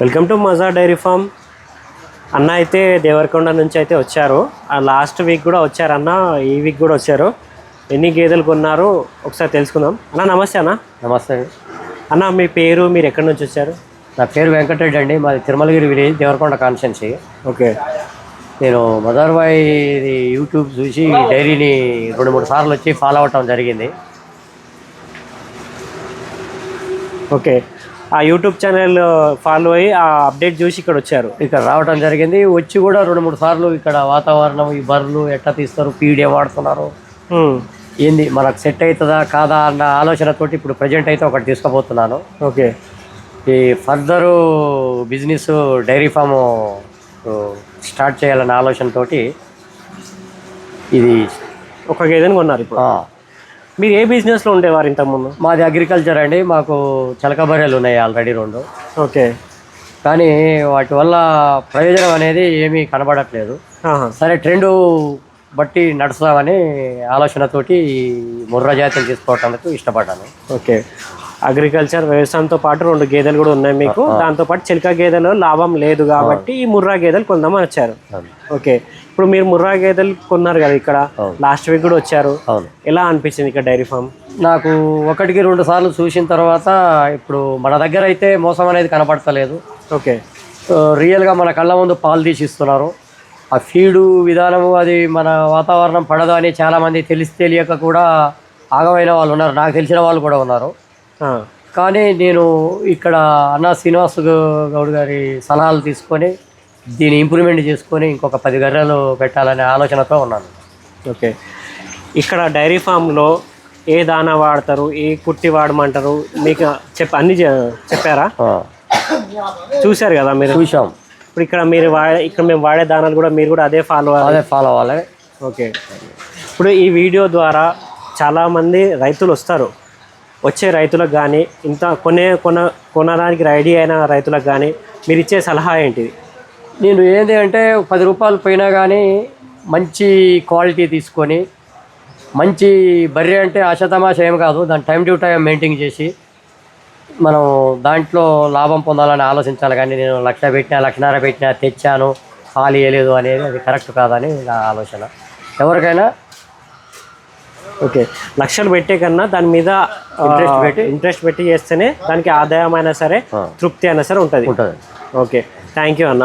Welcome to Maja dairy farm. అన్న అయితే దేవరకొండ నుంచి అయితే వచ్చారు. ఆ లాస్ట్ వీక్ కూడా వచ్చారు అన్న ఈ వీక్ కూడా వచ్చారు. ఎన్ని గేదెలు కొన్నారు? ఒకసారి తెలుసుకుందాం. అన్న నమస్తే అన్న. నమస్తే అండి. అన్న మీ పేరు మీరు ఎక్కడి నుంచి వచ్చారు? నా పేరు వెంకటరెడ్డి అండి. మాది Tirumalagiri village Devarakonda constituency. Okay. నేను మదర్బాయ్ యూట్యూబ్ చూసి డైరీని రెండు మూడు సార్లు వచ్చి ఫాలో అవటం జరిగింది. ఓకే. ఆ యూట్యూబ్ ఛానల్ ఫాలో అయ్యి ఆ అప్డేట్ చూసి ఇక్కడ వచ్చారు. ఇక్కడ రావటం జరిగింది. వచ్చి కూడా రెండు మూడు సార్లు ఇక్కడ వాతావరణం ఈ బర్రెలు ఎట్లా తీస్తారు పీడ్ ఏం వాడుతున్నారు. ఏంది మనకు సెట్ అవుతుందా కాదా అన్న ఆలోచనతోటి ఇప్పుడు ప్రజెంట్ అయితే ఒకటి తీసుకుపోతున్నాను. ఓకే. ఈ further business dairy farm start చేయాలన్న ఆలోచనతోటి ఇది ఒక గేదెని కొన్నారు ఇప్పుడు. మీరు ఏ బిజినెస్లో ఉండేవారు ఇంతకుముందు? మాది అగ్రికల్చర్ అండి. మాకు చిలక బర్రెలు ఉన్నాయి ఆల్రెడీ రెండు. ఓకే. కానీ వాటి వల్ల ప్రయోజనం అనేది ఏమీ కనబడట్లేదు. సరే ట్రెండ్ బట్టి నడుస్తామని ఆలోచనతోటి ఈ ముర్రా జాతిని తీసుకోవటానికి ఇష్టపడ్డాను. ఓకే. అగ్రికల్చర్ వ్యవసాయంతో పాటు రెండు గేదెలు కూడా ఉన్నాయి మీకు. దాంతో పాటు చిలక గేదెలు లాభం లేదు కాబట్టి ఈ ముర్రా గేదెలు కొందామని వచ్చారు. ఓకే. ఇప్పుడు మీరు ముర్రా గేదెలు కొన్నారు కదా ఇక్కడ. లాస్ట్ వీక్ కూడా వచ్చారు. ఎలా అనిపించింది ఇక్కడ డైరీ ఫామ్? నాకు ఒకటికి రెండు సార్లు చూసిన తర్వాత ఇప్పుడు మన దగ్గర అయితే మోసం అనేది కనపడతలేదు. ఓకే. రియల్గా మన కళ్ళ ముందు పాలు తీసి ఇస్తున్నారు. ఆ ఫీడు విధానము అది మన వాతావరణం పడదు అని చాలామంది తెలిసి తెలియక కూడా ఆగమైన వాళ్ళు ఉన్నారు. నాకు తెలిసిన వాళ్ళు కూడా ఉన్నారు. కానీ నేను ఇక్కడ అన్న శ్రీనివాస్ గౌడ్ గారి సలహాలు తీసుకొని దీన్ని ఇంప్రూవ్మెంట్ చేసుకొని ఇంకొక పది గర్రెలు పెట్టాలనే ఆలోచనతో ఉన్నాను. ఓకే. ఇక్కడ డైరీ ఫామ్లో ఏ దానా వాడతారు ఏ కుట్టి వాడమంటారు మీకు చెప్ అన్ని చెప్పారా? చూశారు కదా మీరు? చూసాం ఇప్పుడు ఇక్కడ మీరు వాడే ఇక్కడ మేము వాడే దానాలు కూడా మీరు కూడా అదే ఫాలో అదే ఫాలో అవ్వాలి. ఓకే. ఇప్పుడు ఈ వీడియో ద్వారా చాలామంది రైతులు వస్తారు. వచ్చే రైతులకు కానీ ఇంత కొనే కొన కొనడానికి రెడీ అయిన రైతులకు కానీ మీరు ఇచ్చే సలహా ఏంటిది? నేను ఏంటి అంటే పది రూపాయలు పోయినా కానీ మంచి క్వాలిటీ తీసుకొని మంచి బర్రె అంటే ఆశతమాష ఏం కాదు దాని టైం టు టైం మెయింటైన్ చేసి మనం దాంట్లో లాభం పొందాలని ఆలోచించాలి. కానీ నేను లక్ష పెట్టినా లక్షన్నర పెట్టినా తెచ్చాను ఖాళీ వేయలేదు అనేది అది కరెక్ట్ కాదని నా ఆలోచన. ఎవరికైనా ఓకే లక్షలు పెట్టే కన్నా దాని మీద Interest పెట్టి? ఇంట్రెస్ట్ పెట్టి చేస్తేనే దానికి ఆదాయం అయినా సరే. తృప్తి అయినా సరే ఉంటుంది ఓకే థ్యాంక్ యూ అన్న.